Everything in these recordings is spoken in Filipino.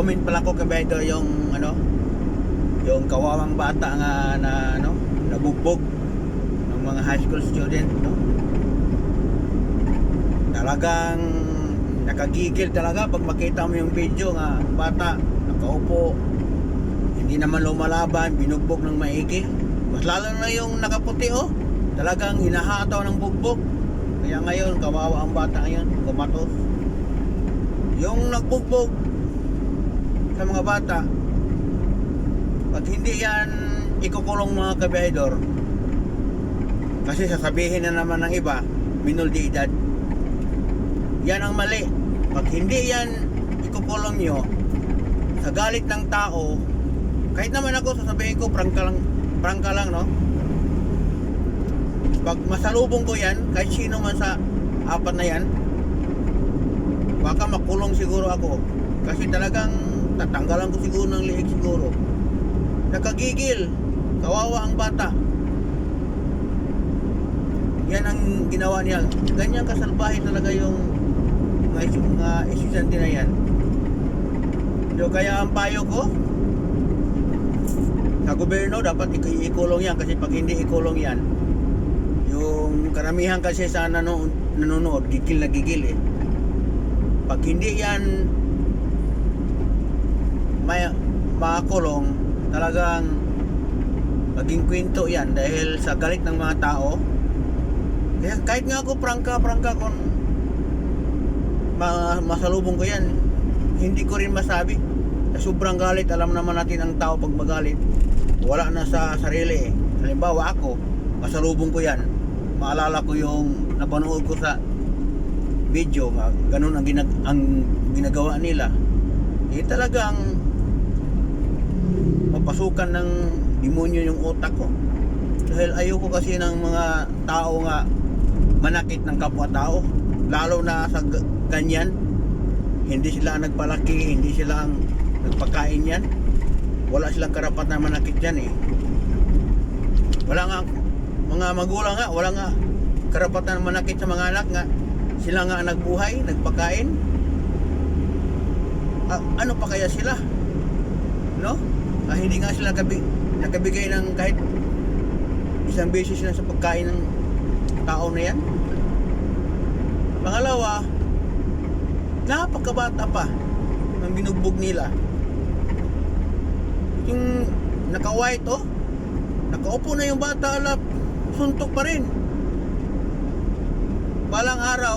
Nag-comment pala ko kay yung ano, yung kawawang bata nga na ano, nabugbog ng mga high school student, no? Talagang nakagigil talaga pag makita mo yung video nga bata nakaupo hindi naman lumalaban, binugbog ng maigi. Mas lalo na yung nakaputi oh. Talagang hinahataw ng bugbog. Kaya ngayon, kawawa ang bata ngayon, kumatos. Yung nagbugbog sa mga bata, pag hindi yan ikukulong mga kabihedor, kasi sasabihin na naman ng iba, minul edad. Yan ang mali. Pag hindi yan ikukulong nyo, sa galit ng tao, kahit naman ako sasabihin ko, prangka lang, prangka lang, no? Pag masalubong ko yan, kahit sino man sa apat na yan, baka makulong siguro ako. Kasi talagang tatanggalan ko siguro ng liig siguro. Nakagigil. Kawawa ang bata. Yan ang ginawa niya. Ganyan kasalbahe talaga yung mga, mga estudyante na yan. So, kaya ang payo ko, sa gobyerno dapat ik- ikulong yan kasi pag hindi ikulong yan yung karamihan kasi sa nanonood gigil na gigil eh pag hindi yan may makulong talagang maging kwento yan dahil sa galit ng mga tao kaya kahit nga ako prangka prangka kung ma masalubong ko yan hindi ko rin masabi sa sobrang galit alam naman natin ang tao pag magalit wala na sa sarili eh. Halimbawa ako, masalubong ko yan. Maalala ko yung napanood ko sa video ganun ang, ginag ang ginagawa nila. Eh talagang mapasukan ng demonyo yung utak ko. Dahil ayoko kasi ng mga tao nga manakit ng kapwa-tao. Lalo na sa ganyan, hindi sila nagpalaki, hindi sila ang nagpakain yan. Wala silang karapat na manakit yan eh. Wala nga mga magulang nga wala nga karapatan manakit sa mga anak nga. Sila nga nagbuhay nagpakain. Ah, ano pa kaya sila? No ah, hindi nga sila kabi, nakabigay ng kahit isang beses lang sa pagkain ng tao na yan. Pangalawa napakabata pa ng binugbog nila. Yung naka-white oh nakaupo na yung bata alap suntok pa rin. Balang araw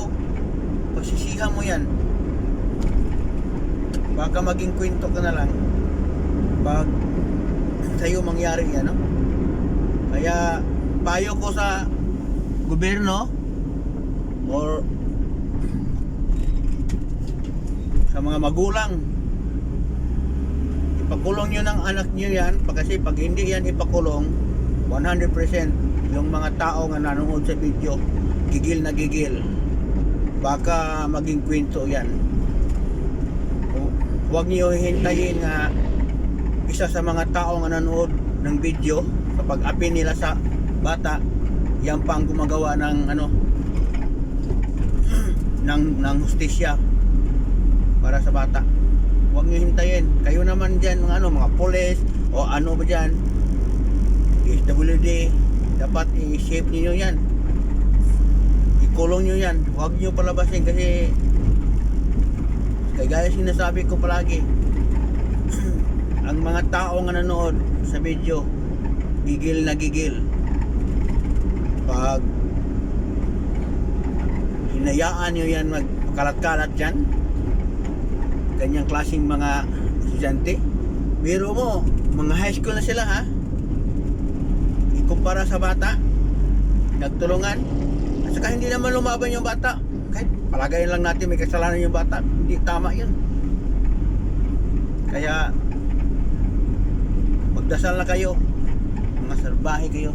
pagsisihan mo yan. Baka maging kwento ka na lang pag sa'yo mangyari yan no? kaya payo ko sa gobyerno or sa mga magulang ipakulong nyo ng anak nyo yan kasi pag hindi yan ipakulong 100% yung mga tao nga nanonood sa video gigil na gigil baka maging kwento yan Hu- huwag nyo hintayin nga isa sa mga tao nga nanonood ng video kapag api nila sa bata yan pa ang gumagawa ng ano ng, ng hustisya para sa bata. Huwag nyo hintayin. Kayo naman dyan mga ano mga pulis o ano ba dyan SWD dapat i-shape niyo yan. Ikulong nyo yan. Huwag nyo palabasin kasi kagaya sinasabi ko palagi ang mga tao nga nanood sa video gigil na gigil. Pag hinayaan nyo yan magkalat-kalat dyan ganyang klaseng mga estudyante. Biro mo mga high school na sila ha? Ikumpara sa bata nagtulungan. At saka hindi naman lumaban yung bata. Kahit palagayin lang natin may kasalanan yung bata hindi tama yun. Kaya magdasal na kayo. Mga salbahe kayo